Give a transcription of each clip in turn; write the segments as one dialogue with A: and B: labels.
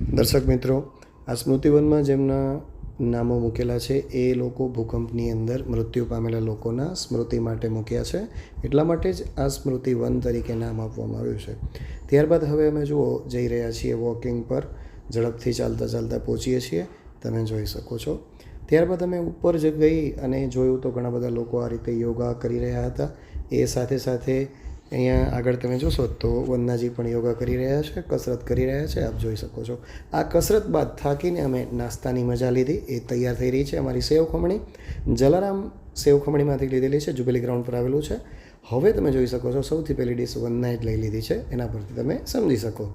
A: દર્શક મિત્રો, આ સ્મૃતિવનમાં જેમના નામો મૂકેલા છે, એ લોકો ભૂકંપની અંદર મૃત્યુ પામેલા લોકોના સ્મૃતિ માટે મૂક્યા છે. એટલા માટે જ આ સ્મૃતિવન તરીકે નામ આપવામાં આવ્યું છે. ત્યારબાદ હવે અમે જુઓ, જઈ રહ્યા છીએ વોકિંગ પર. ઝડપથી ચાલતા ચાલતા પહોંચીએ છીએ. તમે જોઈ શકો છો. ત્યારબાદ અમે ઉપર જ ગઈ અને જોયું તો ઘણા બધા લોકો આ રીતે યોગા કરી રહ્યા હતા. એ સાથે સાથે અહીંયા આગળ તમે જોશો તો વંદનાજી પણ યોગા કરી રહ્યા છે, કસરત કરી રહ્યા છે, આપ જોઈ શકો છો. આ કસરત બાદ થાકીને અમે નાસ્તાની મજા લીધી, એ તૈયાર થઈ રહી છે અમારી સેવ ખમણી. જલારામ સેવ ખમણીમાંથી લીધેલી છે, જુબેલી ગ્રાઉન્ડ પર આવેલું છે. હવે તમે જોઈ શકો છો, સૌથી પહેલી ડીશ જ લઈ લીધી છે, એના પરથી તમે સમજી શકો.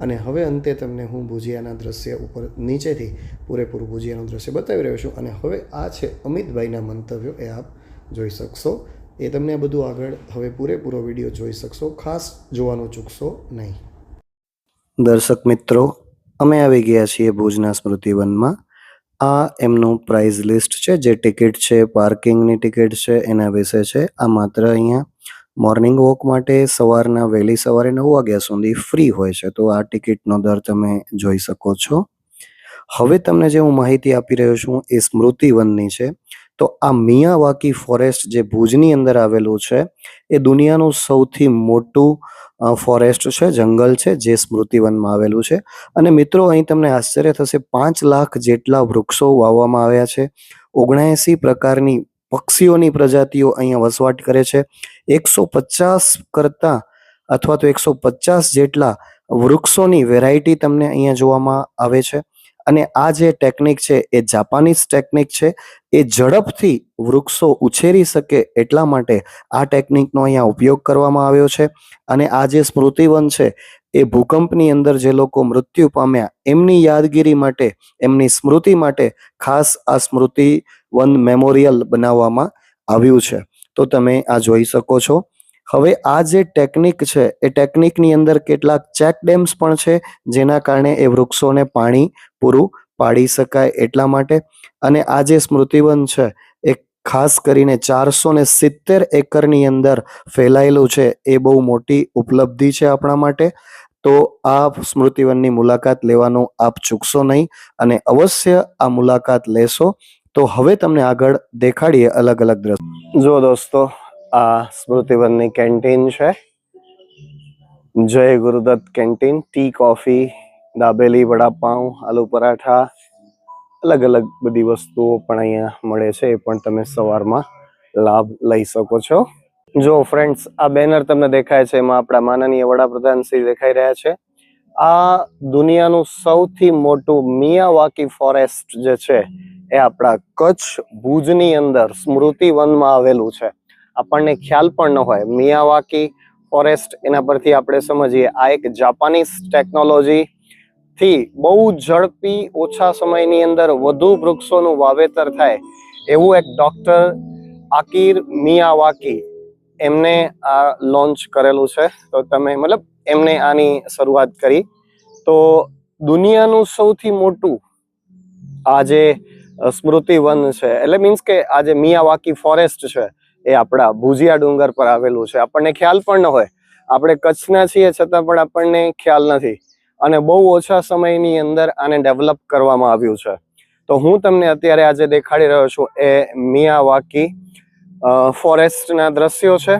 A: અને હવે અંતે તમને હું ભુજિયાના દ્રશ્ય ઉપર નીચેથી પૂરેપૂરું ભુજિયાનું દ્રશ્ય બતાવી રહ્યો છું. અને હવે આ છે અમિતભાઈના મંતવ્યો, એ આપ જોઈ શકશો. એ તમને આ બધું આગળ હવે પૂરેપૂરો વીડિયો જોઈ શકશો, ખાસ જોવાનું ચૂકશો નહીં. દર્શક મિત્રો, અમે આવી ગયા છીએ ભુજના સ્મૃતિવનમાં આ એમનું પ્રાઇઝ લિસ્ટ છે, જે ટિકિટ છે પાર્કિંગની ટિકિટ છે, એના વિશે છે. આ માત્ર અહીંયા મોર્નિંગ વોક માટે સવારના, વહેલી સવારે નવ વાગ્યા સુધી ફ્રી હોય છે. તો આ ટિકિટનો દર તમે જોઈ શકો છો. હવે તમને જે હું માહિતી આપી રહ્યો છું એ સ્મૃતિવનની છે. તો આ મિયાવાકી ફોરેસ્ટ જે ભુજની અંદર આવેલું છે, એ દુનિયાનું સૌથી મોટું ફોરેસ્ટ છે, જંગલ છે, જે સ્મૃતિવનમાં આવેલું છે. અને મિત્રો, અહીં તમને આશ્ચર્ય થશે, પાંચ લાખ જેટલા વૃક્ષો વાવવામાં આવ્યા છે. ઓગણએંસી પ્રકારની પક્ષીઓની પ્રજાતિઓ અહીંયા વસવાટ કરે છે. એકસો પચાસ કરતાં અથવા તો એકસો પચાસ જેટલા વૃક્ષોની વેરાયટી તમને અહીંયા જોવામાં આવે છે. અને આ જે ટેકનિક છે, એ જાપાનીઝ ટેકનિક છે, એ ઝડપથી વૃક્ષો ઉછેરી શકે એટલા માટે આ ટેકનિકનો અહીંયા ઉપયોગ કરવામાં આવ્યો છે. અને આ જે સ્મૃતિવન છે, એ ભૂકંપની અંદર જે લોકો મૃત્યુ પામ્યા, એમની યાદગીરી માટે, એમની સ્મૃતિ માટે ખાસ આ સ્મૃતિવન મેમોરિયલ બનાવવામાં આવ્યું છે. તો તમે આ જોઈ શકો છો. હવે આ જે ટેકનિક છે, એ ટેકનિકની અંદર કેટલાક ચેક ડેમ્સ પણ છે, જેના કારણે એ વૃક્ષોને પાણી પૂરું પાડી શકાય એટલા માટે. અને આ જે સ્મૃતિવન છે, એ ખાસ કરીને ચારસો ને સિત્તેર એકરની અંદર ફેલાયેલું છે, એ બહુ મોટી ઉપલબ્ધિ છે આપણા માટે. તો આ સ્મૃતિવનની મુલાકાત લેવાનું આપ ચૂકશો નહીં અને અવશ્ય આ મુલાકાત લેશો. તો હવે તમને આગળ દેખાડીએ અલગ અલગ દ્રશ્ય. જો દોસ્તો આ સ્મૃતિવનની કેન્ટીન છે. Jai Gurudatt canteen, tea, coffee, dabeli, vada pav, aloo paratha, અલગ અલગ બધી વસ્તુઓ પણ અહીંયા મળે છે, એ પણ તમે સવારમાં લાભ લઈ શકો છો. જો ફ્રેન્ડ્સ આ બેનર તમને દેખાય છે, એમાં આપણા માનનીય વડાપ્રધાન શ્રી દેખાઈ રહ્યા છે. આ દુનિયાનું સૌથી મોટું મિયાવાકી ફોરેસ્ટ જે છે, એ આપણા કચ્છ ભુજની અંદર સ્મૃતિ વનમાં આવેલું છે. આપણને ખ્યાલ પણ ન હોય. મિયાવાકી ફોરેસ્ટ એના પરથી આપણે સમજીએ. આ એક જાપાનીઝ ટેકનોલોજી થી બહુ ઝડપી ઓછા સમયની અંદર વધુ વૃક્ષોનું વાવેતર થાય એવું એક ડોક્ટર આકીર મિયાવાકી એમને આ લોન્ચ કરેલું છે. તો તમે મતલબ એમને આની શરૂઆત કરી. તો દુનિયાનું સૌથી મોટું આ જે સ્મૃતિવન છે, એટલે મીન્સ કે આ જે મિયાવાકી ફોરેસ્ટ છે એ આપણા ભુજિયા ડુંગર પર આવેલું છે. આપણને ખ્યાલ પણ ન હોય. આપણે કચ્છના છીએ છતાં પણ આપણને ખ્યાલ નથી. અને બહુ ઓછા સમયની અંદર આને ડેવલપ કરવામાં આવ્યું છે. તો હું તમને અત્યારે આજે દેખાડી રહ્યો છું એ મિયાવાકી ફોરેસ્ટના દ્રશ્યો છે.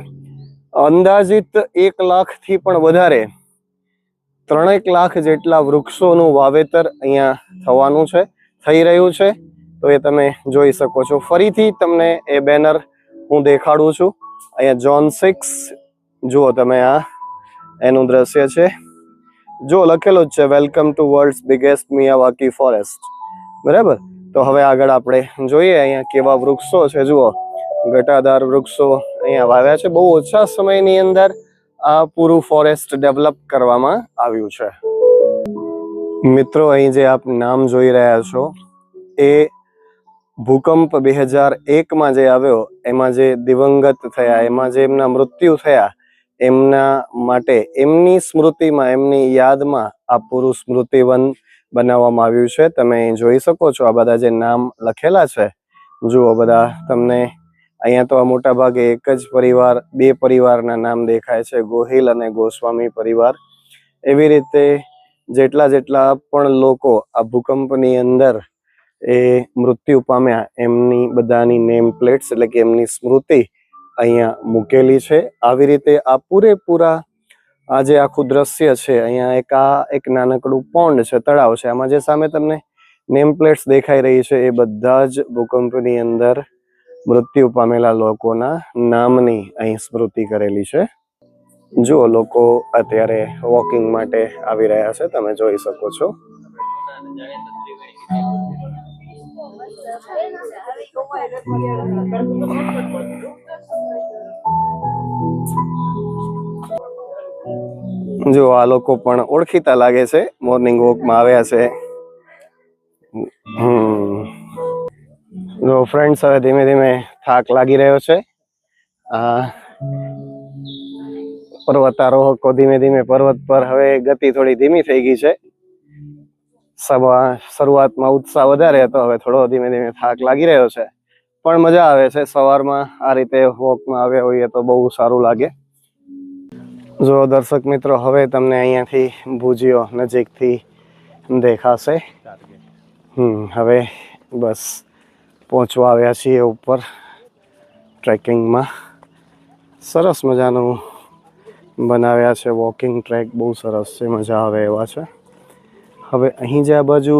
A: અંદાજિત એક લાખથી પણ વધારે, ત્રણેક લાખ જેટલા વૃક્ષોનું વાવેતર અહીંયા થવાનું છે, થઈ રહ્યું છે. તો એ તમે જોઈ શકો છો. ફરીથી તમને એ બેનર હું દેખાડું છું. અહીંયા જોન સિક્સ જુઓ તમે આ. એનું દ્રશ્ય છે. જો લખેલું જ છે welcome to world's biggest Miyawaki forest બરાબર? તો હવે આગળ આપણે જોઈએ અહીંયા કેવા વૃક્ષો છે. જુઓ, ઘટાદાર વૃક્ષો અહીંયા વાવ્યા છે. બહુ ઓછા સમયની અંદર આ પૂરું ફોરેસ્ટ ડેવલપ કરવામાં આવ્યું છે. મિત્રો, અહીં જે આપ નામ જોઈ રહ્યા છો, એ ભૂકંપ બે હજાર એકમાં જે આવ્યો, એમાં જે દિવંગત થયા, એમાં જે એમના મૃત્યુ થયા, એમના માટે એમની સ્મૃતિમાં, એમની યાદમાં આ પૂરું સ્મૃતિવન બનાવવામાં આવ્યું છે. તમે જોઈ શકો છો આ બધા જે નામ લખેલા છે. જુઓ બધા તમને, અહીંયા તો આ મોટા ભાગે એક જ પરિવાર, બે પરિવારના નામ દેખાય છે, ગોહિલ અને ગોસ્વામી પરિવાર. એવી રીતે જેટલા જેટલા પણ લોકો આ ભૂકંપની અંદર એ મૃત્યુ પામ્યા. એમની બધાની નેમ પ્લેટ્સ એટલે કે એમની સ્મૃતિ અહીંયા મૂકેલી છે. આવી રીતે આ પૂરેપૂરા આ જે આખું દ્રશ્ય છે, અહીંયા એક આ એક નાનકડું પોન્ડ છે, તળાવ છે. આમાં જે સામે તમને નેમ પ્લેટ્સ દેખાઈ રહી છે એ બધા જ ભૂકંપની અંદર મૃત્યુ પામેલા લોકોના નામની અહીં સ્મૃતિ કરેલી છે. જુઓ લોકો અત્યારે વોકિંગ માટે આવી રહ્યા છે. તમે જોઈ શકો છો. જો આ લોકો પણ ઓળખીતા લાગે છે. મોર્નિંગ વોકમાં આવ્યા છે. જો ફ્રેન્ડ્સ હવે ધીમે ધીમે થાક લાગી રહ્યો છે. પર્વતારોહકો ધીમે ધીમે પર્વત પર હવે ગતિ થોડી ધીમી થઈ ગઈ છે. શરૂઆતમાં ઉત્સાહ વધારે હતો. હવે થોડો ધીમે ધીમે થાક લાગી રહ્યો છે. પણ મજા આવે છે. સવારમાં આ રીતે વોકમાં આવ્યા હોઈએ તો બહુ સારું લાગે. જો દર્શક મિત્રો, હવે તમને અહીંયાથી ભુજીઓ નજીકથી દેખાશે. હમ, હવે બસ પહોંચવા આવ્યા છીએ ઉપર ટ્રેકિંગમાં. સરસ મજાનું બનાવ્યા છે વોકિંગ ટ્રેક. બહુ સરસ છે. મજા આવે એવા છે. હવે અહીં જે આ બાજુ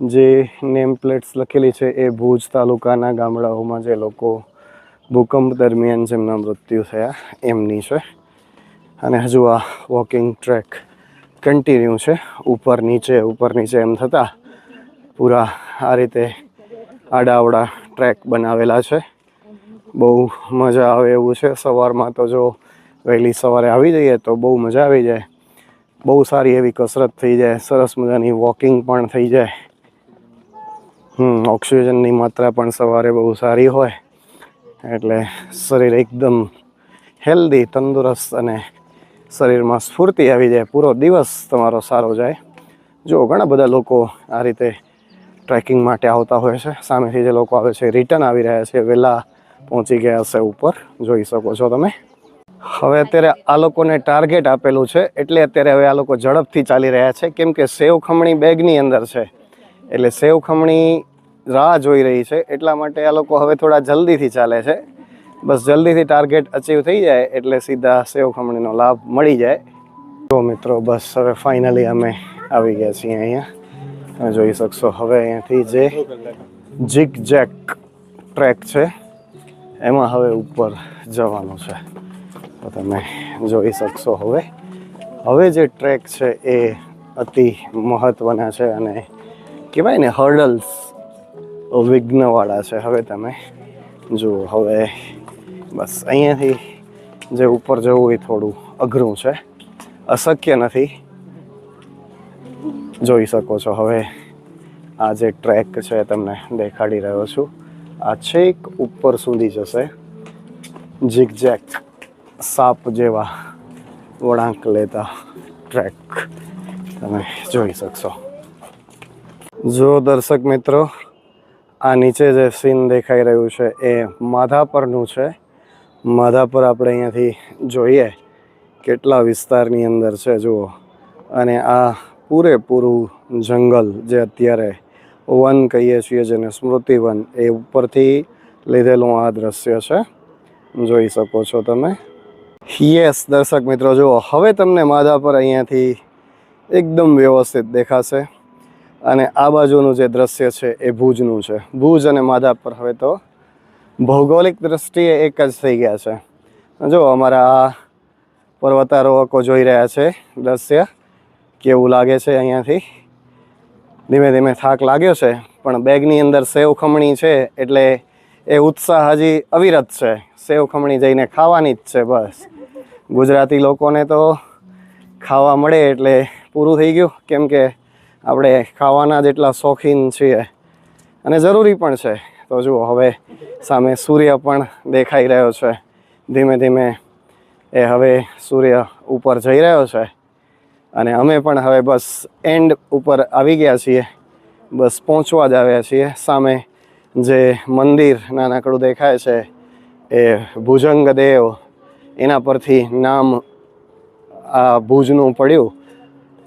A: જે નેમ પ્લેટ્સ લખેલી છે એ ભુજ તાલુકાના ગામડાઓમાં જે લોકો ભૂકંપ દરમિયાન જેમના મૃત્યુ થયા, એમની છે. અને હજુ આ વોકિંગ ટ્રેક કન્ટિન્યુ છે. ઉપર નીચે ઉપર નીચે એમ થતાં પૂરા આ રીતે આડાવડા ટ્રેક બનાવેલા છે. બહુ મજા આવે એવું છે. સવારમાં તો જો વહેલી સવારે આવી જઈએ તો બહુ મજા આવી જાય. બહુ સારી એવી કસરત થઈ જાય, સરસ મજાની વોકિંગ પણ થઈ જાય. હમ, ઓક્સિજનની માત્રા પણ સવારે બહુ સારી હોય. એટલે શરીર એકદમ હેલ્ધી, તંદુરસ્ત અને શરીરમાં સ્ફૂર્તિ આવી જાય. પૂરો દિવસ તમારો સારો જાય. જો, ઘણા બધા લોકો આ રીતે ટ્રેકિંગ માટે આવતા હોય છે. સામેથી જે લોકો આવે છે, રિટર્ન આવી રહ્યા છે વહેલા પહોંચી ગયા હશે ઉપર. જોઈ શકો છો તમે. હવે અત્યારે આ લોકોને ટાર્ગેટ આપેલું છે, એટલે અત્યારે હવે આ લોકો ઝડપથી ચાલી રહ્યા છે. કેમ કે સેવ ખમણી બેગની અંદર છે, એટલે સેવ ખમણી રાહ જોઈ રહી છે, એટલા માટે આ લોકો હવે થોડા જલ્દીથી ચાલે છે. બસ જલ્દીથી ટાર્ગેટ અચીવ થઈ જાય, એટલે સીધા સેવ ખમણીનો લાભ મળી જાય. જો મિત્રો, બસ હવે ફાઇનલી અમે આવી ગયા છીએ અહીંયા. તમે જોઈ શકશો, હવે અહીંયાથી જે જેક ટ્રેક છે, એમાં હવે ઉપર જવાનું છે. તો તમે જોઈ શકશો હવે. હવે જે ટ્રેક છે એ અતિ મહત્ત્વના છે અને કહેવાય ને હર્ડલ્સ વિઘ્નવાળા છે. હવે તમે જુઓ, હવે બસ અહીંયાથી જે ઉપર જવું એ થોડું અઘરું છે. અશક્ય નથી. જોઈ શકો છો હવે આ જે ટ્રેક છે તમને દેખાડી રહ્યો છું. આ છેક ઉપર સુધી જશે. ઝિગઝેક સાપ જેવા વળાંક લેતા ટ્રેક તમે જોઈ શકશો. જો દર્શક મિત્રો, આ નીચે જે સીન દેખાઈ રહ્યું છે એ માધાપરનું છે. માધાપર આપણે અહીંયાથી જોઈએ કેટલા વિસ્તારની અંદર છે, જુઓ. અને આ પૂરેપૂરું જંગલ જે અત્યારે વન કહીએ છીએ જેને સ્મૃતિ વન, એ ઉપરથી લીધેલું આ દ્રશ્ય છે. જોઈ શકો છો તમે. યસ દર્શક મિત્રો, જુઓ, હવે તમને માધા પર અહીંયાથી એકદમ વ્યવસ્થિત દેખાશે. અને આ બાજુનું જે દ્રશ્ય છે, એ ભુજનું છે. ભુજ અને માધા પર હવે તો ભૌગોલિક દ્રષ્ટિએ એક જ થઈ ગયા છે. જો અમારા આ પર્વતારોહકો જોઈ રહ્યા છે દ્રશ્ય. કેવું લાગે છે અહીંયાથી? ધીમે ધીમે થાક લાગ્યો છે, પણ બેગની અંદર સેવ ખમણી છે, એટલે એ ઉત્સાહ હજી અવિરત છે. સેવ ખમણી જઈને ખાવાની જ છે બસ. ગુજરાતી લોકોને તો ખાવા મળે એટલે પૂરું થઈ ગયું. કેમ કે આપણે ખાવાના જેટલા શોખીન છીએ અને જરૂરી પણ છે. તો જુઓ, હવે સામે સૂર્ય પણ દેખાઈ રહ્યો છે. ધીમે ધીમે એ હવે સૂર્ય ઉપર જઈ રહ્યો છે અને અમે પણ હવે બસ એન્ડ ઉપર આવી ગયા છીએ. બસ પહોંચવા જ આવ્યા છીએ. સામે જે મંદિર નાનકડું દેખાય છે, એ ભુજંગ દેવ એના પરથી નામ આ ભુજનું પડ્યું.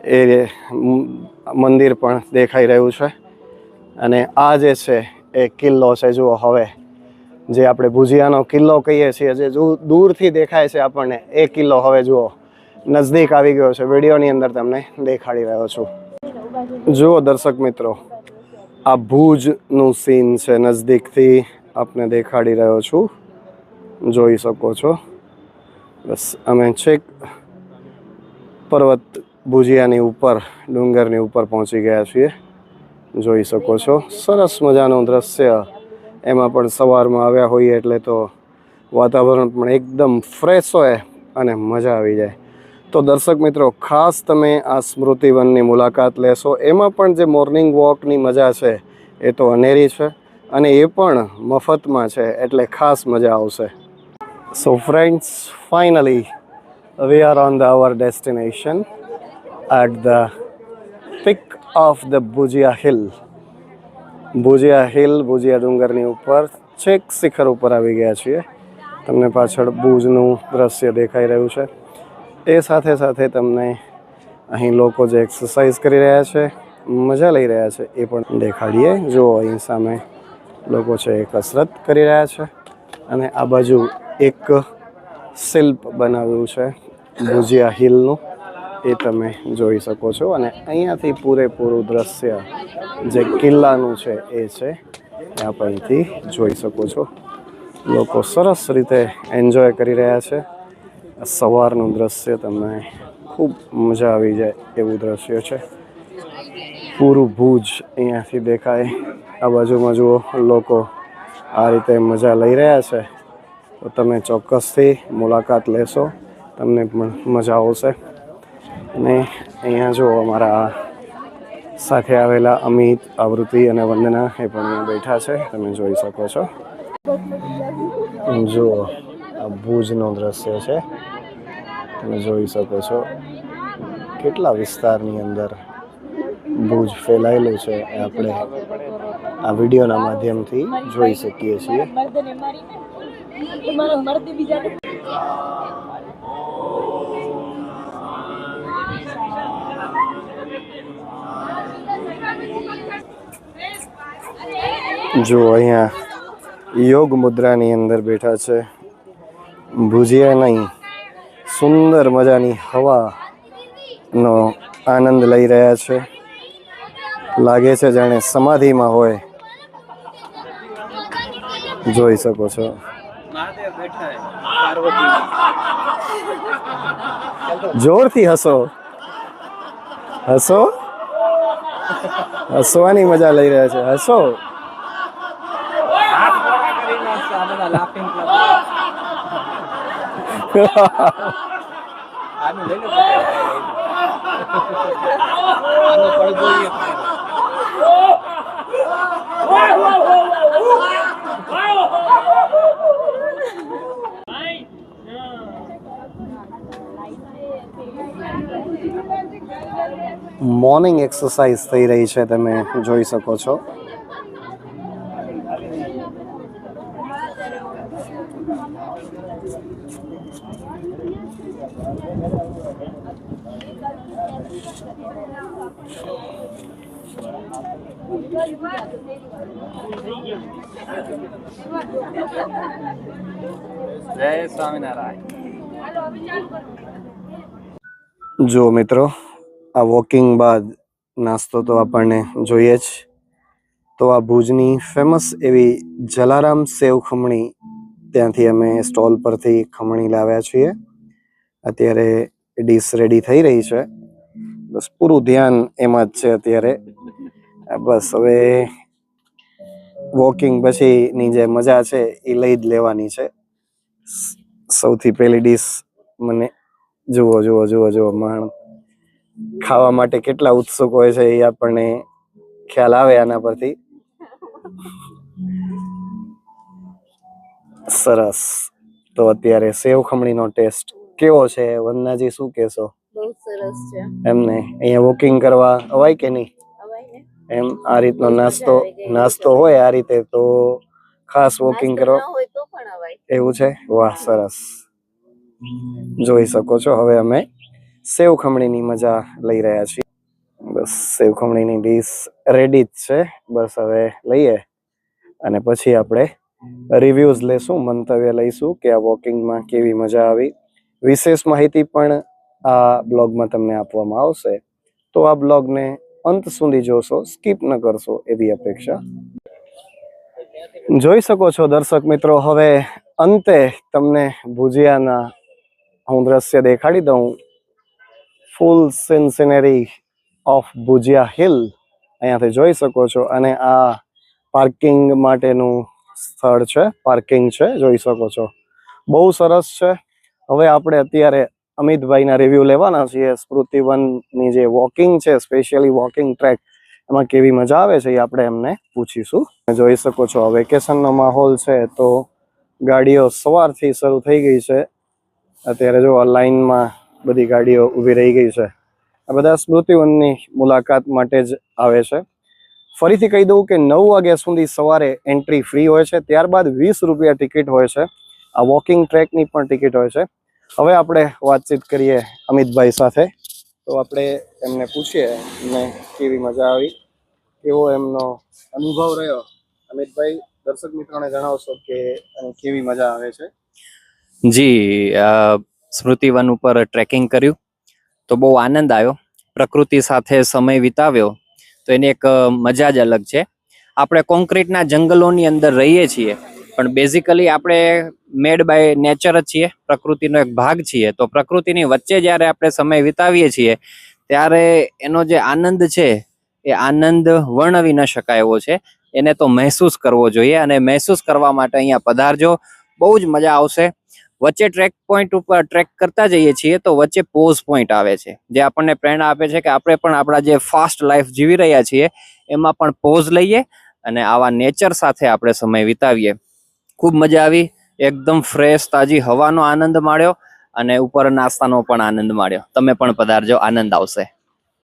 A: એ મંદિર પણ દેખાઈ રહ્યું છે. અને આ જે છે, એ કિલ્લો છે જુઓ હવે. જે આપણે ભુજિયાનો કિલ્લો કહીએ છીએ, જે દૂરથી દેખાય છે આપણને, એ કિલ્લો હવે જુઓ. નજદીક આવી ગયો છે. વિડીયોની અંદર તમને દેખાડી રહ્યો છું. જુઓ દર્શક મિત્રો આ ભુજનું સીન છે. નજદીકથી આપને દેખાડી રહ્યો છું. જોઈ શકો છો. બસ, અમે છેક પર્વત ભુજિયાની ઉપર, ડુંગરની ઉપર પહોંચી ગયા છીએ. જોઈ શકો છો. સરસ મજાનું દ્રશ્ય એમાં પણ સવારમાં આવ્યા હોઈએ એટલે તો વાતાવરણ પણ એકદમ ફ્રેશ હોય અને મજા આવી જાય. તો દર્શક મિત્રો, ખાસ તમે આ સ્મૃતિવનની મુલાકાત લેશો. એમાં પણ જે મોર્નિંગ વોકની મજા છે, એ તો અનેરી છે અને એ પણ મફતમાં છે, એટલે ખાસ મજા આવશે. So friends finally we are on the our destination at the peak of the Bhujia hill Bhujia hill Bhujia ડુંગરની ઉપર છેક શિખર ઉપર આવી ગયા છીએ. તમને પાછળ ભુજનું દ્રશ્ય દેખાઈ રહ્યું છે. એ સાથે સાથે તમને અહીં લોકો જે એક્સરસાઇઝ કરી રહ્યા છે, મજા લઈ રહ્યા છે, એ પણ દેખાડીએ. જો અહીં સામે લોકો છે એ કસરત કરી રહ્યા છે અને આ બાજુ એક શિલ્પ બનાવ્યું છે, ભુજિયા હિલનું. એ તમે જોઈ શકો છો અને અહીંયાથી પૂરેપૂરું દ્રશ્ય જે કિલ્લાનું છે એ છે આપ અહીંથી જોઈ શકો છો. લોકો સરસ રીતે એન્જોય કરી રહ્યા છે. સવારનું દ્રશ્ય તમને ખૂબ મજા આવી જાય એવું દ્રશ્ય છે. પૂરું ભુજ અહીંયાથી દેખાય. આ બાજુમાં જુઓ, લોકો આ રીતે મજા લઈ રહ્યા છે. તો તમે ચોક્કસથી મુલાકાત લેશો, તમને પણ મજા આવશે. અને અહીંયા જો અમારા સાથે આવેલા અમિત, આવૃત્તિ અને વંદના એ પણ અહીંયા બેઠા છે. તમે જોઈ શકો છો. જુઓ. આ ભુજનું દ્રશ્ય છે. તમે જોઈ શકો છો કેટલા વિસ્તારની અંદર ભુજ ફેલાયેલું છે. એ આપણે આ વિડીયોના માધ્યમથી જોઈ શકીએ છીએ. જો અહીંયા યોગ મુદ્રાની અંદર બેઠા છે. ભુજિયા નહીં સુંદર મજાની હવાનો આનંદ લઈ રહ્યા છે. લાગે છે જાણે સમાધિમાં હોય. જોઈ શકો છો. જોરથી હસો. હસો? હસવાની મજા લઈ રહ્યા છે. હસો? મોર્નિંગ એક્સરસાઇઝ થઈ રહી છે તમે જોઈ શકો છો.
B: જય સ્વામિનારાયણ.
A: જો મિત્રો, આ વોકિંગ બાદ નાસ્તો તો આપણને જોઈએ જ. તો આ ભુજની ફેમસ એવી જલારામ સેવ ખમણી ત્યાંથી અમે સ્ટોલ પરથી ખમણી લાવ્યા છીએ. અત્યારે ડીશ રેડી થઈ રહી છે. બસ પૂરું ધ્યાન એમાં જ છે અત્યારે. બસ હવે વોકિંગ પછીની જે મજા છે એ લઈ જ લેવાની છે. સૌથી પહેલી ડીશ મને જુઓ જુઓ જુઓ જુઓ માણ ખાવા માટે કેટલા ઉત્સુક હોય છે એ આપણને ખ્યાલ આવે આના પરથી. સરસ. તો અત્યારે સેવ ખમણીનો ટેસ્ટ કેવો છે? વંદનાજી શું કહેશો?
C: બહુ સરસ છે.
A: એમને અહીંયા વોકિંગ કરવા અવાય કે નહીં? એમ આ રીતનો નાસ્તો નાસ્તો હોય આ રીતે તો ખાસ વોકિંગ કરો.
C: હોય તો
A: એવું છે? વાહ સરસ. જોઈ શકો છો. હવે અમે સેવ ખમણીની મજા લઈ રહ્યા છીએ. બસ સેવ ખમણીની ડીશ રેડી જ છે. બસ હવે લઈએ અને પછી આપણે રિવ્યૂઝ લેશું મંતવ્ય લઈશું કે આ વોકિંગમાં કેવી મજા આવી. વિશેષ માહિતી પણ આ બ્લોગમાં તમને આપવામાં આવશે. તો આ બ્લોગને અંત સુધી જોશો, સ્કીપ ન કરશો એવી અપેક્ષા. જોઈ શકો છો દર્શક મિત્રો, હવે અંતે તમને ભુજિયાના હું દ્રશ્ય દેખાડી દઉં. Full scene scenery of Bhujia hill અહીંયાથી જોઈ શકો છો અને આ પાર્કિંગ માટેનું સ્થળ છે પાર્કિંગ છે, જોઈ શકો છો. બહુ સરસ છે. હવે આપણે અત્યારે અમિતભાઈના રિવ્યુ લેવાના છીએ. સ્મૃતિવનની જે વોકિંગ છે સ્પેશિયલી વોકિંગ ટ્રેક એમાં કેવી મજા આવે છે એ આપણે એમને પૂછીશું. જોઈ શકો છો વેકેશનનો માહોલ છે તો ગાડીઓ સવારથી શરૂ થઈ ગઈ છે. અત્યારે જો લાઇનમાં બધી ગાડીઓ ઊભી રહી ગઈ છે. આ બધા સ્મૃતિવનની મુલાકાત માટે જ આવે છે. ફરીથી કહી દઉં કે નવ વાગ્યા સુધી સવારે એન્ટ્રી ફ્રી હોય છે. ત્યારબાદ વીસ રૂપિયા ટિકિટ હોય છે. આ વોકિંગ ટ્રેકની પણ ટિકિટ હોય છે. હવે આપણે વાતચીત કરીએ અમિતભાઈ સાથે. તો આપણે એમને પૂછીએ, એમને કેવી મજા આવી? કેવો એમનો અનુભવ રહ્યો? અમિતભાઈ, દર્શક મિત્રોને જણાવશો કે કેવી મજા આવે છે?
B: જી સ્મૃતિવન ઉપર ટ્રેકિંગ કર્યું તો બહુ આનંદ આવ્યો. પ્રકૃતિ સાથે સમય વિતાવ્યો તો એની એક મજા જ અલગ છે. આપણે કોન્ક્રીટના જંગલોની અંદર રહીએ છીએ પણ બેઝિકલી આપણે મેડ બાય નેચર જ છીએ, પ્રકૃતિનો એક ભાગ છીએ. તો પ્રકૃતિની વચ્ચે જ્યારે આપણે સમય વિતાવીએ છીએ, ત્યારે એનો જે આનંદ છે, એ આનંદ વર્ણવી ન શકાય એવો છે. એને તો મહેસૂસ કરવો જોઈએ અને મહેસૂસ કરવા માટે અહીંયા પધારજો. બહુ જ મજા આવશે. વચ્ચે ટ્રેક પોઈન્ટ ઉપર ટ્રેક કરતા જઈએ છીએ, તો વચ્ચે પોઝ પોઈન્ટ આવે છે. જે આપણને પ્રેરણા આપે છે કે આપણે પણ આપણા જે ફાસ્ટ લાઈફ જીવી રહ્યા છીએ, એમાં પણ પોઝ લઈએ અને આવા નેચર સાથે આપણે સમય વિતાવીએ. ખૂબ મજા આવી. એકદમ ફ્રેશ તાજી હવાનો આનંદ માણ્યો અને ઉપર નાસ્તાનો પણ આનંદ માણ્યો. તમે પણ પધારજો, આનંદ આવશે.